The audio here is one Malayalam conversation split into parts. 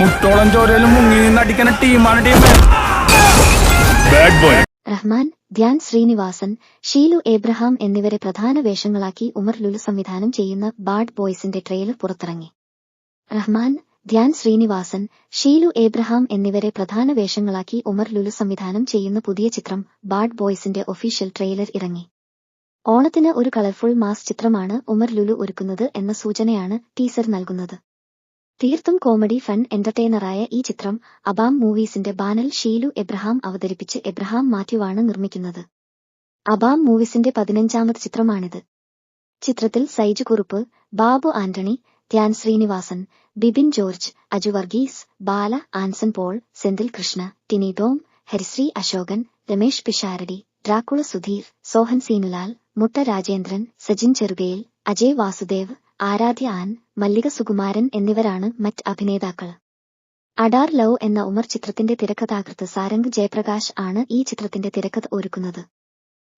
മുട്ടോളം ചോരയിലും മുങ്ങി നിന്ന് അടിക്കുന്ന ടീമാണ് ടീം. ബോയ് റഹ്മാൻ ധ്യാൻ ശ്രീനിവാസൻ ഷീലു എബ്രഹാം എന്നിവരെ പ്രധാന വേഷങ്ങളാക്കി ഉമർ ലുലു സംവിധാനം ചെയ്യുന്ന ബാഡ് ബോയ്സിന്റെ ട്രെയിലർ പുറത്തിറങ്ങി. റഹ്മാൻ ധ്യാൻ ശ്രീനിവാസൻ ഷീലു എബ്രഹാം എന്നിവരെ പ്രധാന വേഷങ്ങളാക്കി ഉമർ ലുലു സംവിധാനം ചെയ്യുന്ന പുതിയ ചിത്രം ബാഡ് ബോയ്സിന്റെ ഒഫീഷ്യൽ ട്രെയിലർ ഇറങ്ങി. ഓണത്തിന് ഒരു കളർഫുൾ മാസ് ചിത്രമാണ് ഉമർ ലുലു ഒരുക്കുന്നത് എന്ന സൂചനയാണ് ടീസർ നൽകുന്നത്. തീർത്തും കോമഡി ഫൺ എന്റർടൈനറായ ഈ ചിത്രം അബാം മൂവീസിന്റെ ബാനൽ ഷീലു എബ്രഹാം അവതരിപ്പിച്ച് എബ്രഹാം മാത്യുവാണ് നിർമ്മിക്കുന്നത്. അബാം മൂവീസിന്റെ പതിനഞ്ചാമത് ചിത്രമാണിത്. ചിത്രത്തിൽ സൈജു കുറുപ്പ് ബാബു ആന്റണി ധ്യാൻ ശ്രീനിവാസൻ ബിബിൻ ജോർജ് അജു വർഗീസ് ബാല ആൻസൺ പോൾ സെന്തിൽ കൃഷ്ണ ടിനി ഡോം ഹരിശ്രീ അശോകൻ രമേഷ് പിഷാരടി ഡ്രാക്കുള സുധീർ സോഹൻ സീനുലാൽ മുട്ട രാജേന്ദ്രൻ സജിൻ ചെറുകയിൽ അജയ് വാസുദേവ് ആരാധ്യ ആൻ മല്ലിക സുകുമാരൻ എന്നിവരാണ് മറ്റ് അഭിനേതാക്കൾ. അഡാർ ലവ് എന്ന ഉമർ ചിത്രത്തിന്റെ തിരക്കഥാകൃത്ത് സാരംഗ് ജയപ്രകാശ് ആണ് ഈ ചിത്രത്തിന്റെ തിരക്കഥ ഒരുക്കുന്നത്.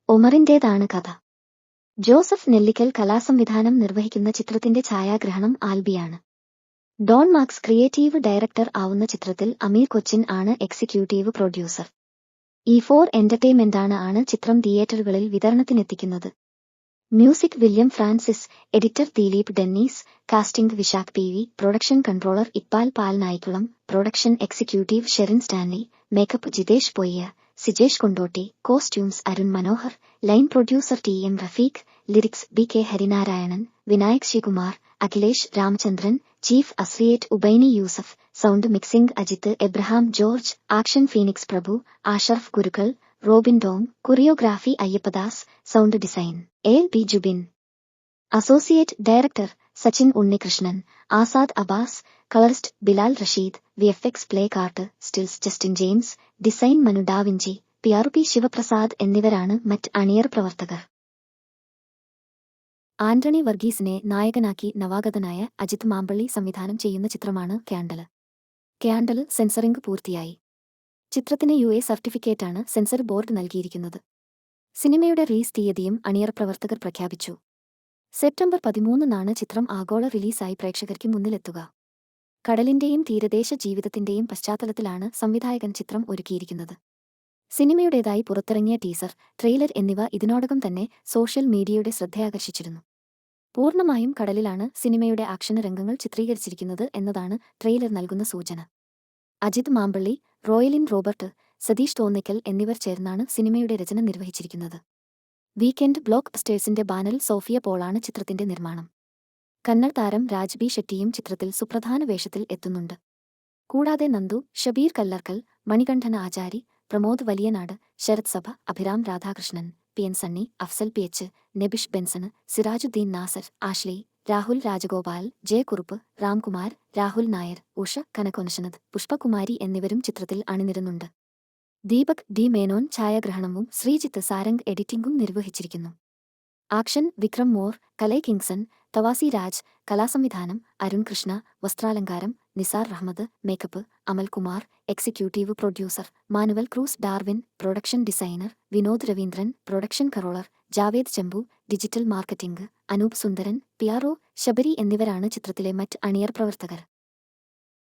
ഉമറിന്റേതാണ് കഥ. ജോസഫ് നെല്ലിക്കൽ കലാസംവിധാനം നിർവഹിക്കുന്ന ചിത്രത്തിന്റെ ഛായാഗ്രഹണം ആൽബിയാണ്. ഡോൺ മാർക്സ് ക്രിയേറ്റീവ് ഡയറക്ടർ ആവുന്ന ചിത്രത്തിൽ അമീർ കൊച്ചിൻ ആണ് എക്സിക്യൂട്ടീവ് പ്രൊഡ്യൂസർ. ഇ ഫോർ എന്റർടൈൻമെന്റാണ് ആണ് ചിത്രം തിയേറ്ററുകളിൽ വിതരണത്തിനെത്തിക്കുന്നത്. Music William Francis editor Dileep Dennis casting Vishak P V production controller Iqbal Pal Nayikkulam production executive Sherin Stanley makeup Jithesh Poyya Sijesh Kondotty costumes Arun Manohar line producer T M Rafeeq lyrics B K Harinarayanan Vinayak Sreekumar Akhilesh Ramachandran chief associate Ubaini Yusuf sound mixing Ajith Abraham George action Phoenix Prabhu Ashraf Gurukkal Robin Tom choreography Ayyappadas sound design A. B. Jubin. Associate director Sachin Unnikrishnan. Azad Abbas colourist Bilal Rasheed V. F. X. Play cart stills Justin James design Manu Davinci P. R. P. Sivaprasad എന്നിവരാണ് മറ്റ് അണിയർ പ്രവർത്തകർ. ആന്റണി വർഗീസിനെ നായകനാക്കി നവാഗതനായ അജിത് മാമ്പള്ളി സംവിധാനം ചെയ്യുന്ന ചിത്രമാണ് ക്യാൻഡൽ. ക്യാൻഡൽ സെൻസറിംഗ് പൂർത്തിയായി. ചിത്രത്തിന് യു എ സർട്ടിഫിക്കറ്റാണ് സെൻസർ ബോർഡ് നൽകിയിരിക്കുന്നത്. സിനിമയുടെ റിലീസ് തീയതിയും അണിയർ പ്രവർത്തകർ പ്രഖ്യാപിച്ചു. സെപ്റ്റംബർ പതിമൂന്നിനാണ് ചിത്രം ആഗോള റിലീസായി പ്രേക്ഷകർക്ക് മുന്നിലെത്തുക. കടലിന്റെയും തീരദേശ ജീവിതത്തിന്റെയും പശ്ചാത്തലത്തിലാണ് സംവിധായകൻ ചിത്രം ഒരുക്കിയിരിക്കുന്നത്. സിനിമയുടേതായി പുറത്തിറങ്ങിയ ടീസർ ട്രെയിലർ എന്നിവ ഇതിനോടകം തന്നെ സോഷ്യൽ മീഡിയയുടെ ശ്രദ്ധയാകർഷിച്ചിരുന്നു. പൂർണമായും കടലിലാണ് സിനിമയുടെ ആക്ഷന രംഗങ്ങൾ ചിത്രീകരിച്ചിരിക്കുന്നത് എന്നതാണ് ട്രെയിലർ നൽകുന്ന സൂചന. അജിത് മാമ്പള്ളി റോയലിൻ റോബർട്ട് സതീഷ് തോന്നിക്കൽ എന്നിവർ ചേർന്നാണ് സിനിമയുടെ രചന നിർവഹിച്ചിരിക്കുന്നത്. വീക്കെൻഡ് ബ്ലോക്ക് സ്റ്റേഴ്സിന്റെ ബാനൽ സോഫിയ പോളാണ് ചിത്രത്തിന്റെ നിർമ്മാണം. കന്നഡ താരം രാജ് ബി ഷെട്ടിയും ചിത്രത്തിൽ സുപ്രധാന വേഷത്തിൽ എത്തുന്നുണ്ട്. കൂടാതെ നന്ദു ഷബീർ കല്ലർക്കൽ മണികണ്ഠന ആചാരി Pramod Valiyanad Sarath Sabha Abhiram Radhakrishnan P N Sunny Afsal P H Nebish Benson Sirajuddin Nazar Ashley Rahul Rajagopal Jayakurup Ramkumar Rahul Nair Usha കനകൊനശനത് Pushpakumari എന്നിവരും ചിത്രത്തിൽ അണിനിരുന്നുണ്ട്. ദീപക് ഡി മേനോൻ ഛായാഗ്രഹണവും ശ്രീജിത്ത് സാരംഗ് എഡിറ്റിംഗും നിർവഹിച്ചിരിക്കുന്നു. ആക്ഷൻ വിക്രം മോർ കലൈ കിങ്സൺ തവാസി രാജ് കലാസംവിധാനം Arun Krishna വസ്ത്രാലങ്കാരം Nisar Rahmath makeup Amalkumar executive producer Manuel Cruz Darwin production designer Vinod Raveendran production controller Javed Chembu digital marketing Anoop Sundaran P R O Sabari എന്നിവരാണ് ചിത്രത്തിലെ മറ്റ് അണിയർ പ്രവർത്തകർ.